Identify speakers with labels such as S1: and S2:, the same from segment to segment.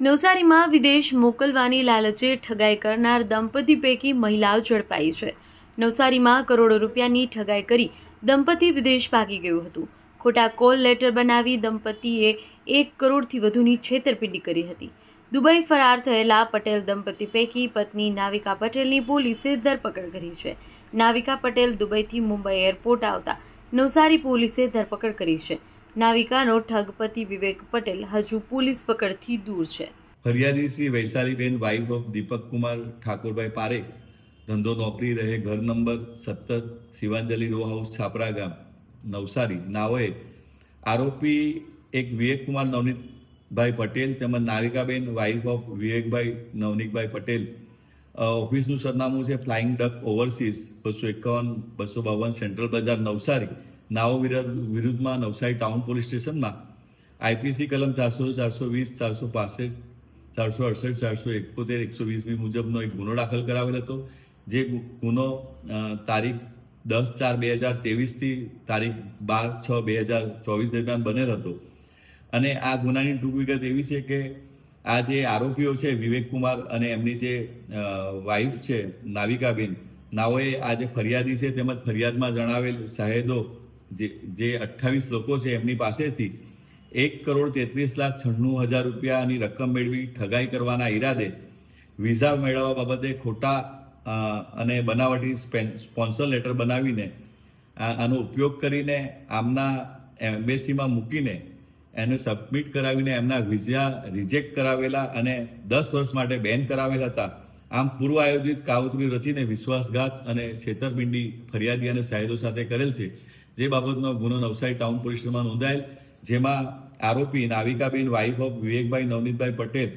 S1: નવસારીમાં વિદેશ મોકલવાની લાલચે ઠગાઈ કરનાર દંપતી પૈકી મહિલાઓ ઝડપાઈ છે. નવસારીમાં કરોડો રૂપિયાની ઠગાઈ કરી દંપતી વિદેશ ભાગી ગયું હતું. ખોટા કોલ લેટર બનાવી દંપતીએ એક કરોડથી વધુની છેતરપિંડી કરી હતી. દુબઈ ફરાર થયેલા પટેલ દંપતી પૈકી પત્ની નાવિકા પટેલની પોલીસે ધરપકડ કરી છે. નાવિકા પટેલ દુબઈથી મુંબઈ એરપોર્ટ આવતા નવસારી પોલીસે ધરપકડ કરી છે. નાવિકાનો ઠગપતિ વિવેક પટેલ હજુ પોલીસ પકડથી દૂર છે.
S2: ફરિયાદી શ્રી વૈશાલીબેન વાઇફ ઓફ દીપક કુમાર ઠાકોરભાઈ પારેખ ધંધો નોકરી રહે ઘર નંબર સત્તર શિવાંજલિ રો હાઉસ છાપરા ગામ નવસારી. નાઓએ આરોપી એક વિવેકકુમાર નવનીતભાઈ પટેલ તેમજ નાવિકાબેન વાઇફ ઓફ વિવેકભાઈ નવનીતભાઈ પટેલ ઓફિસનું સરનામું છે ફ્લાઇંગ ડક ઓવરસીઝ બસો એકાવન બસો બાવન સેન્ટ્રલ બજાર નવસારી. નાઓ વિરુદ્ધ વિરુદ્ધમાં નવસારી ટાઉન પોલીસ સ્ટેશનમાં. આઈપીસી કલમ ચારસો ચારસો વીસ, ચારસો પાસઠ, ચારસો અડસઠ, ચારસો એકોતેર, એકસો વીસમી મુજબનો એક ગુનો દાખલ કરાવેલ હતો. જે ગુનો તારીખ દસ ચાર બે હજાર ત્રેવીસથી તારીખ બાર છ બે હજાર ચોવીસ દરમિયાન બનેલ હતો. અને આ ગુનાની ટૂંક વિગત એવી છે કે આ જે આરોપીઓ છે, વિવેક કુમાર અને એમની જે વાઈફ છે, નાવિકાબેન, નાઓએ આ જે ફરિયાદી છે, તેમજ ફરિયાદમાં જણાવેલ સાહેદો જે જે અઠ્ઠાવીસ લોકો છે એમની પાસેથી એક કરોડ તેત્રીસ લાખ છન્નું હજાર રૂપિયાની રકમ મેળવી ઠગાઈ કરવાના ઈરાદે વિઝા મેળવવા બાબતે ખોટા અને બનાવટી સ્પોન્સર લેટર બનાવીને આનો ઉપયોગ કરીને આમના એમ્બેસીમાં મૂકીને એને સબમિટ કરાવીને એમના વિઝા રિજેક્ટ કરાવેલા અને દસ વર્ષ માટે બેન કરાવેલા હતા. આમ પૂર્વ આયોજિત કાવતરી રચીને વિશ્વાસઘાત અને છેતરપિંડી ફરિયાદી અને સાહેદો સાથે કરેલ છે. જે બાબતનો ગુનો નવસારી ટાઉન પોલીસમાં નોંધાયેલ, જેમાં આરોપી નાવિકાબેન વાઇફ ઓફ વિવેકભાઈ નવનીતભાઈ પટેલ,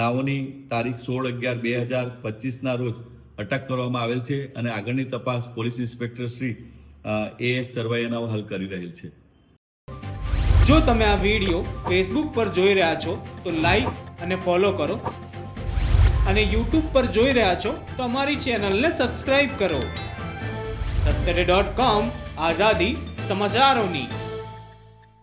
S2: નાઓની તારીખ સોળ અગિયાર બે હજાર પચીસના રોજ અટક કરવામાં આવેલ છે અને આગળની તપાસ police inspector Shri A S સરવૈયાના હલ કરી રહેલ છે.
S3: જો તમે આ વીડિયો ફેસબુક પર જોઈ રહ્યા છો, તો લાઈક અને ફોલો કરો. અને યુટ્યુબ પર જોઈ રહ્યા છો, તો અમારી ચેનલને સબસ્ક્રાઈબ કરો. સત્તરે ડોટ કોમ આઝાદી समाचार उन्हीं